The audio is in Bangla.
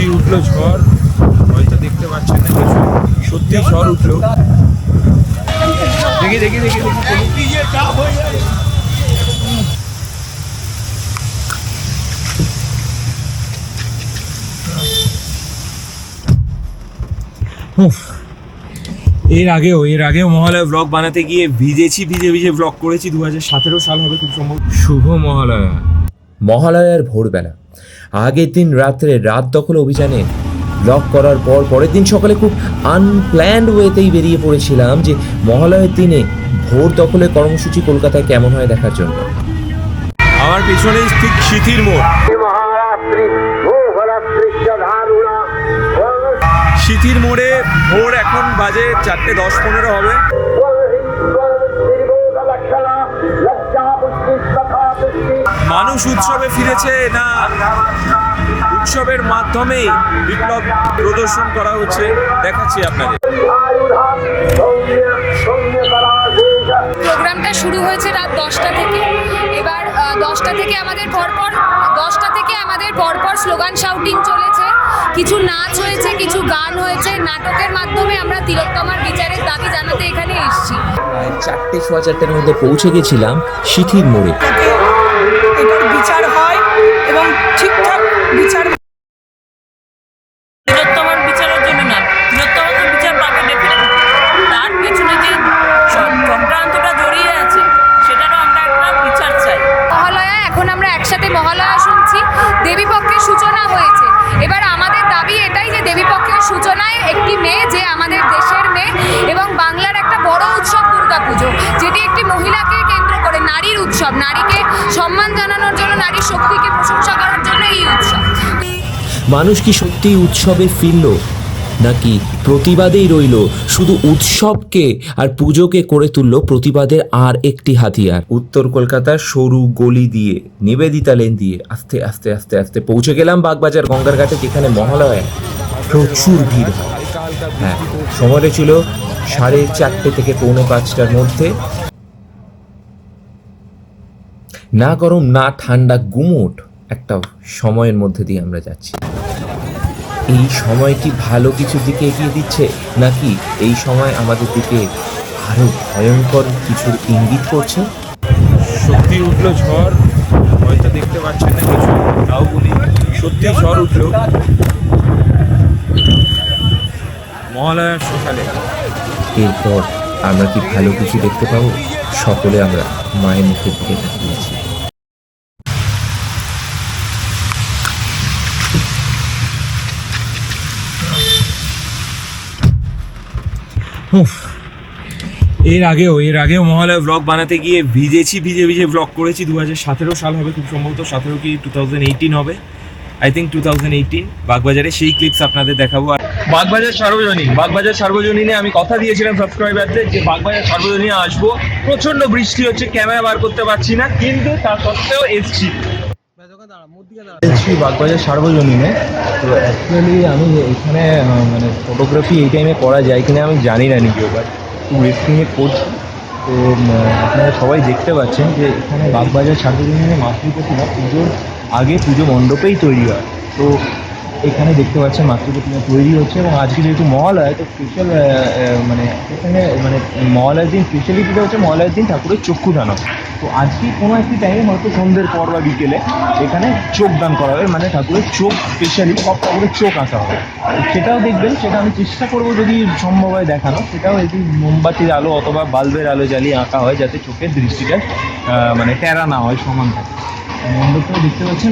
সত্যি উঠল ঝড়, হয়তো দেখতে পাচ্ছেন না কিছু। সত্যি ঝড় উঠল। দেখি দেখি দেখি দেখি এর আগেও এর আগেও মহালয়া ব্লগ বানাতে গিয়ে ভিজেছি, ভিজে ভিজে ব্লগ করেছি। দু হাজার সতেরো সাল হবে খুব সম্ভব শুভ মহালয়া। মহালয়ার ভোরবেলা। আগের দিন রাত্রে রাত দখল অভিযানে লক করার পর পরের দিন সকালে খুব আনপ্ল্যান্ড ওয়েতেই বেরিয়ে পড়েছিলাম যে মহালয়ের দিনে ভোর দখলে কর্মসূচি কলকাতায় কেমন হয় দেখার জন্য। আমার পিছনে ঠিক সিথির মোড়। সিথির মোড়ে ভোর এখন বাজে চারটে দশ পনেরো হবে। মানুষ উৎসবে ফিরেছে না উৎসবের মাধ্যমে বিপ্লব প্রদর্শন করা হচ্ছে? দেখাচ্ছি আপনাদের। প্রোগ্রামটা শুরু হয়েছে রাত দশটা থেকে। এবার দশটা থেকে আমাদের পরপর দশটা থেকে আমাদের পরপর স্লোগান শাউটিং চলেছে। কিছু নাচ হয়েছে কিছু গান হয়েছে। নাটকের মাধ্যমে আমরা তিলোত্তমার বিচারের দাবি জানাতে এখানে এসেছি। চারটে সোয়া চারটের মধ্যে পৌঁছে গেছিলাম সিথির মোড়ে। দেবীপক্ষের সূচনা হয়েছে। এবার আমাদের দাবি এটাই যে দেবীপক্ষের সূচনায় একটি মেয়ে, যে আমাদের দেশের মেয়ে এবং বাংলার একটা বড় উৎসব দুর্গাপুজো, যেটি একটি মহিলাকে কেন্দ্র করে নারীর উৎসব, নারীকে সম্মান জানানোর জন্য, নারীর শক্তিকে প্রশংসা করার জন্য এই উৎসব। মানুষ কি সত্যি উৎসবে ফিরল? নাকি প্রতিবাদেই রইল? শুধু উৎসবকে আর পুজোকে করে তুলল প্রতিবাদের আর একটি হাতিয়ার। উত্তর কলকাতার সরু গলি দিয়ে, নিবেদিতা লেন দিয়ে আস্তে আস্তে আস্তে আস্তে পৌঁছে গেলাম বাগবাজার গঙ্গার ঘাটে যেখানে মহালয়ায় প্রচুর ভিড় হয়। হ্যাঁ সময়টা ছিল সাড়ে চারটে থেকে পৌনে পাঁচটার মধ্যে। না গরম, না ঠান্ডা, গুমোট একটা সময়ের মধ্যে দিয়ে আমরা যাচ্ছি। এই সময় কি ভালো কিছুর দিকে এগিয়ে দিচ্ছে? নাকি এই সময় আমাদের দিকে আরও ভয়ঙ্কর কিছুর ইঙ্গিত করছে? সত্যি উঠল ঝড় হয়তো দেখতে পাচ্ছেন না কিছু তাও বলি সত্যি ঝড় উঠল। মহালয়ার সকালে। এরপর আমরা কি ভালো কিছু দেখতে পাবো? সকলে আমরা মায়ের মুখের দিকে তাকিয়েছি এর আগেও এর আগেও মহালয়া ব্লগ বানাতে গিয়ে ভিজেছি, ভিজে ভিজে ব্লগ করেছি। দু হাজার সতেরো সাল হবে খুব সম্ভবত। সতেরো কি টু থাউজেন্ড এইটিন হবে। I think two thousand eighteen বাগবাজারে সেই ক্লিপস আপনাদের দেখাবো। আর বাগবাজার সার্বজনীন, বাগবাজার সার্বজনীনে আমি কথা দিয়েছিলাম সাবস্ক্রাইবারদের যে বাগবাজার সার্বজনীনে আসব। প্রচণ্ড বৃষ্টি হচ্ছে, ক্যামেরা বার করতে পারছি না, কিন্তু তা সত্ত্বেও এসছি। এসেছি বাগবাজার সার্বজনীনে। তো অ্যাকচুয়ালি আমি এখানে মানে ফটোগ্রাফি এই টাইমে করা যায় কিনা আমি জানি না নিজেও বাট ওয়েস্টিংয়ে করছি। তো আপনারা সবাই দেখতে পাচ্ছেন যে এখানে বাগবাজার সার্বজনীনে মাতৃপ্রতিমা পুজোর আগে পুজো মণ্ডপেই তৈরি হয়। তো এখানে দেখতে পাচ্ছেন মাতৃপ্রতিমা তৈরি হচ্ছে এবং আজকে যেহেতু মহালয়, তো স্পেশাল মানে এখানে মানে মহালয়ের দিন স্পেশালিটিটা হচ্ছে মহালয়ের দিন ঠাকুরের চক্ষু দান। তো আজকে কোনো একটি টাইমে হয়তো সন্ধ্যের পর বা বিকেলে এখানে চোখ দান করা হবে মানে ঠাকুরের চোখ স্পেশালি সব ঠাকুরের চোখ আঁকা হবে। সেটাও দেখবেন, সেটা আমি চেষ্টা করব যদি সম্ভব হয় দেখানো সেটাও এই মোমবাতির আলো অথবা বাল্বের আলো জ্বালিয়ে আঁকা হয় যাতে চোখের দৃষ্টিটা মানে টেরা না হয় সমান থাকে। মণ্ডপটাও দেখতে পাচ্ছেন।